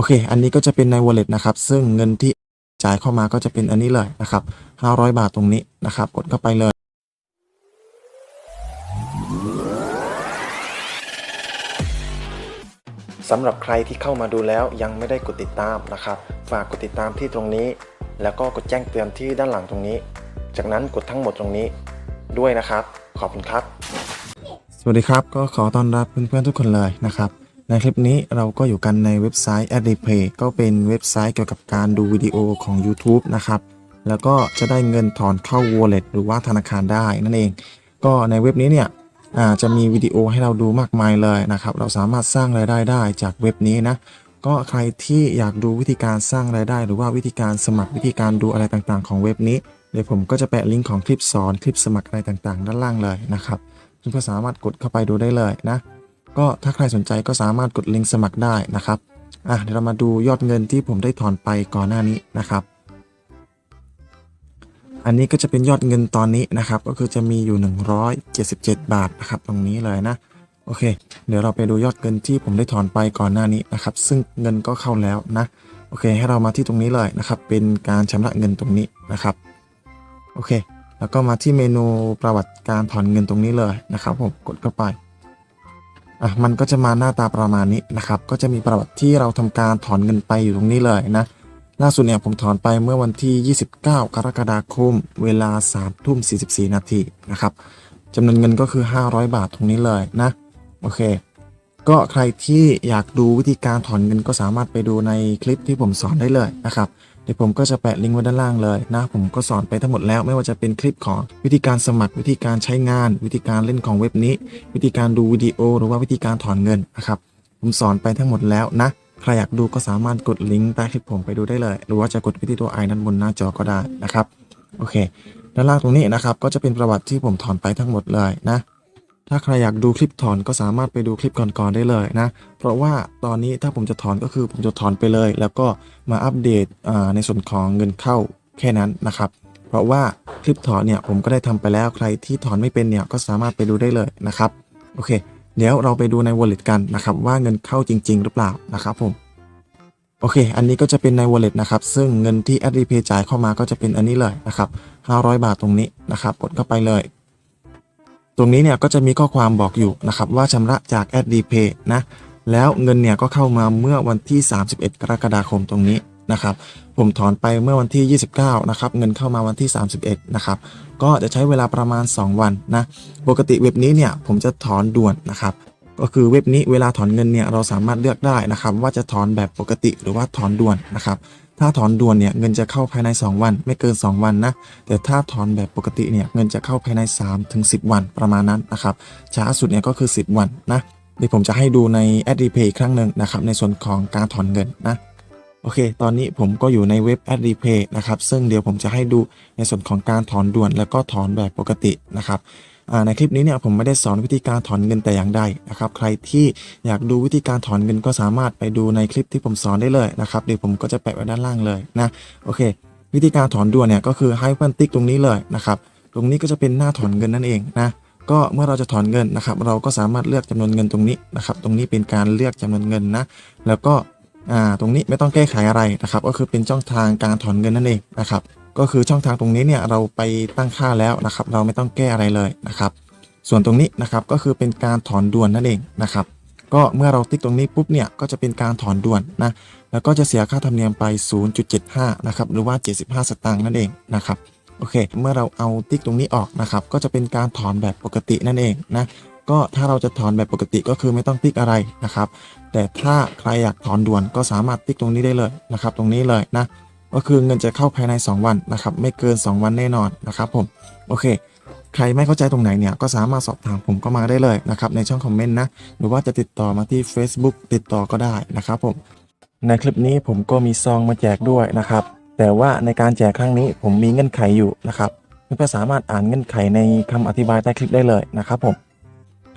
อเค อันนี้ก็จะเป็นใน wallet นะครับ ซึ่งเงินที่จ่ายเข้ามาก็จะเป็นอันนี้เลยนะครับ 500 บาทตรงนี้นะครับ กดเข้าไปเลย สำหรับใครที่เข้ามาดูแล้วยังไม่ได้กดติดตามนะครับ ฝากกดติดตามที่ตรงนี้ แล้วก็กดแจ้งเตือนที่ด้านหลังตรงนี้ จากนั้นกดทั้งหมดตรงนี้ด้วยนะครับ ขอบคุณครับ สวัสดีครับ ก็ขอต้อนรับเพื่อนๆทุกคนเลยนะครับ ในคลิปนี้เราก็อยู่กันในเว็บไซต์ a d r e p a y ก็เป็นเว็บไซต์เกี่ยวกับการดูวิดีโอของ YouTube นะครับ แล้วก็จะได้เงินถอนเข้า wallet หรือว่าธนาคารได้นั่นเอง ก็ในเว็บนี้เนี่ยจะมีวิดีโอให้เราดูมากมายเลยนะครับ เราสามารถสร้างรายได้ได้จากเว็บนี้นะ ก็ใครที่อยากดูวิธีการสร้างรายได้ หรือว่าวิธีการสมัครวิธีการดูอะไรต่างๆ ของเว็บนี้ เดี๋ยวผมก็จะแปะลิงก์ของคลิปสอนคลิปสมัครอะไรต่างๆ ด้านล่างเลยนะครับคุณก็สามารถกดเข้าไปดูได้เลยนะ ก็ถ้าใครสนใจก็สามารถกดลิงก์สมัครได้นะครับอะเดี๋ยวเรามาดูยอดเงินที่ผมได้ถอนไปก่อนหน้านี้นะครับ อันนี้ก็จะเป็นยอดเงินตอนนี้นะครับ ก็คือจะมีอยู่ 177 บาทนะครับตรงนี้เลยนะโอเค เดี๋ยวเราไปดูยอดเงินที่ผมได้ถอนไปก่อนหน้านี้นะครับ ซึ่งเงินก็เข้าแล้วนะโอเค ให้เรามาที่ตรงนี้เลยนะครับ เป็นการชำระเงินตรงนี้นะครับโอเค แล้วก็มาที่เมนูประวัติการถอนเงินตรงนี้เลยนะครับ ผมกดเข้าไป อะมันก็จะมาหน้าตาประมาณนี้นะครับ ก็จะมีประวัติที่เราทำการถอนเงินไปอยู่ตรงนี้เลยนะล่าสุดเนี่ยผมถอนไปเมื่อวันที่ 29 กรกฎาคม เวลา3ทุ่ม 44 นาทีนะครับจำนวนเงินก็คือ 500 บาทตรงนี้เลยนะโอเค ก็ใครที่อยากดูวิธีการถอนเงินก็สามารถไปดูในคลิปที่ผมสอนได้เลยนะครับ ดี๋ยวผมก็จะแปะลิงก์ไว้ด้านล่างเลยนะผมก็สอนไปทั้งหมดแล้วไม่ว่าจะเป็นคลิปของวิธีการสมัครวิธีการใช้งาน วิธีการเล่นของเว็บนี้ วิธีการดูวิดีโอ หรือว่าวิธีการถอนเงินนะครับผมสอนไปทั้งหมดแล้วนะใครอยากดูก็สามารถกดลิงก์ใต้คลิปผมไปดูได้เลย หรือว่าจะกดไปที่ตัวไอนั้นบนหน้าจอก็ได้นะครับโอเคด้านล่างตรงนี้นะครับก็จะเป็นประวัติที่ผมถอนไปทั้งหมดเลยนะ ถ้าใครอยากดูคลิปถอนก็สามารถไปดูคลิปก่อนๆได้เลยนะ เพราะว่าตอนนี้ถ้าผมจะถอนก็คือผมจะถอนไปเลย แล้วก็มาอัปเดตในส่วนของเงินเข้าแค่นั้นนะครับ เพราะว่าคลิปถอนเนี่ยผมก็ได้ทำไปแล้วใครที่ถอนไม่เป็นเนี่ยก็สามารถไปดูได้เลยนะครับโอเค เดี๋ยวเราไปดูใน wallet กันนะครับว่าเงินเข้าจริง ๆ หรือเปล่านะครับผมโอเค อันนี้ก็จะเป็นใน wallet นะครับ ซึ่งเงินที่ a d r e p a y จ่ายเข้ามาก็จะเป็นอันนี้เลยนะครับ500 บาทตรงนี้นะครับกดเข้าไปเลย ตรงนี้เนี่ยก็จะมีข้อความบอกอยู่นะครับว่าชำระจาก Add p a y นะแล้วเงินเนี่ยก็เข้ามาเมื่อวันที่ 31 กรกฎาคมตรงนี้นะครับผมถอนไปเมื่อวันที่ 29 นะครับ เงินเข้ามาวันที่ 31 นะครับ ก็จะใช้เวลาประมาณ 2 วันนะ ปกติเว็บนี้เนี่ยผมจะถอนด่วนนะครับ ก็คือเว็บนี้เวลาถอนเงินเนี่ยเราสามารถเลือกได้นะครับ ว่าจะถอนแบบปกติหรือว่าถอนด่วนนะครับ ถ้าถอนด่วนเนี่ยเงินจะเข้าภายใน 2 วัน ไม่เกิน 2 วันนะแต่ถ้าถอนแบบปกติเนี่ยเงินจะเข้าภายใน3ถึง10 วันประมาณนั้นนะครับช้าสุดเนี่ยก็คือ 10 วันนะเดี๋ยวผมจะให้ดูใน a d r e p a y อีกครั้งหนึ่งนะครับในส่วนของการถอนเงินนะโอเค ตอนนี้ผมก็อยู่ในเว็บ a d r e p a y นะครับ ซึ่งเดี๋ยวผมจะให้ดูในส่วนของการถอนด่วน แล้วก็ถอนแบบปกตินะครับ ในคลิปนี้เนี่ยผมไม่ได้สอนวิธีการถอนเงินแต่อย่างใดนะครับใครที่อยากดูวิธีการถอนเงินก็สามารถไปดูในคลิปที่ผมสอนได้เลยนะครับเดี๋ยวผมก็จะแปะไว้ด้านล่างเลยนะโอเค วิธีการถอนด่วนเนี่ยก็คือให้เพื่อนติ๊กตรงนี้เลยนะครับตรงนี้ก็จะเป็นหน้าถอนเงินนั่นเองนะก็เมื่อเราจะถอนเงินนะครับ เราก็สามารถเลือกจำนวนเงินตรงนี้นะครับ ตรงนี้เป็นการเลือกจำนวนเงินนะ แล้วก็ตรงนี้ไม่ต้องแก้ไขอะไรนะครับ ก็คือเป็นช่องทางการถอนเงินนั่นเองนะครับ ก็คือช่องทางตรงนี้เนี่ยเราไปตั้งค่าแล้วนะครับ เราไม่ต้องแก้อะไรเลยนะครับ ส่วนตรงนี้นะครับก็คือเป็นการถอนด่วนนั่นเองนะครับ ก็เมื่อเราติ๊กตรงนี้ปุ๊บเนี่ยก็จะเป็นการถอนด่วนนะแล้วก็จะเสียค่าธรรมเนียมไป 0.75 นะครับหรือว่า 75 สตางค์นั่นเองนะครับโอเค เมื่อเราเอาติ๊กตรงนี้ออกนะครับก็จะเป็นการถอนแบบปกตินั่นเองนะก็ถ้าเราจะถอนแบบปกติก็คือไม่ต้องติ๊กอะไรนะครับ แต่ถ้าใครอยากถอนด่วนก็สามารถติ๊กตรงนี้ได้เลยนะครับ ตรงนี้เลยนะ ก็คือเงินจะเข้าภายใน 2 วันนะครับ ไม่เกิน 2 วันแน่นอนนะครับผมโอเค ใครไม่เข้าใจตรงไหนเนี่ยก็สามารถสอบถามผมก็มาได้เลยนะครับในช่องคอมเมนต์นะหรือว่าจะติดต่อมาที่ Facebook ติดต่อก็ได้นะครับผมในคลิปนี้ผมก็มีซองมาแจกด้วยนะครับ แต่ว่าในการแจกครั้งนี้ผมมีเงื่อนไขอยู่นะครับเพื่อนๆสามารถอ่านเงื่อนไขในคำอธิบายใต้คลิปได้เลยนะครับผม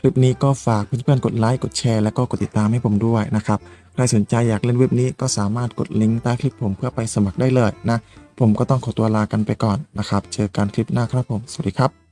ลิปนี้ก็ฝากเพื่อนๆกดไลค์กดแชร์แล้วก็กดติดตามให้ผมด้วยนะครับใครสนใจอยากเล่นเว็บนี้ก็สามารถกดลิงก์ใต้คลิปผมเพื่อไปสมัครได้เลยนะ ผมก็ต้องขอตัวลากันไปก่อนนะครับ เจอกันคลิปหน้าครับผม สวัสดีครับ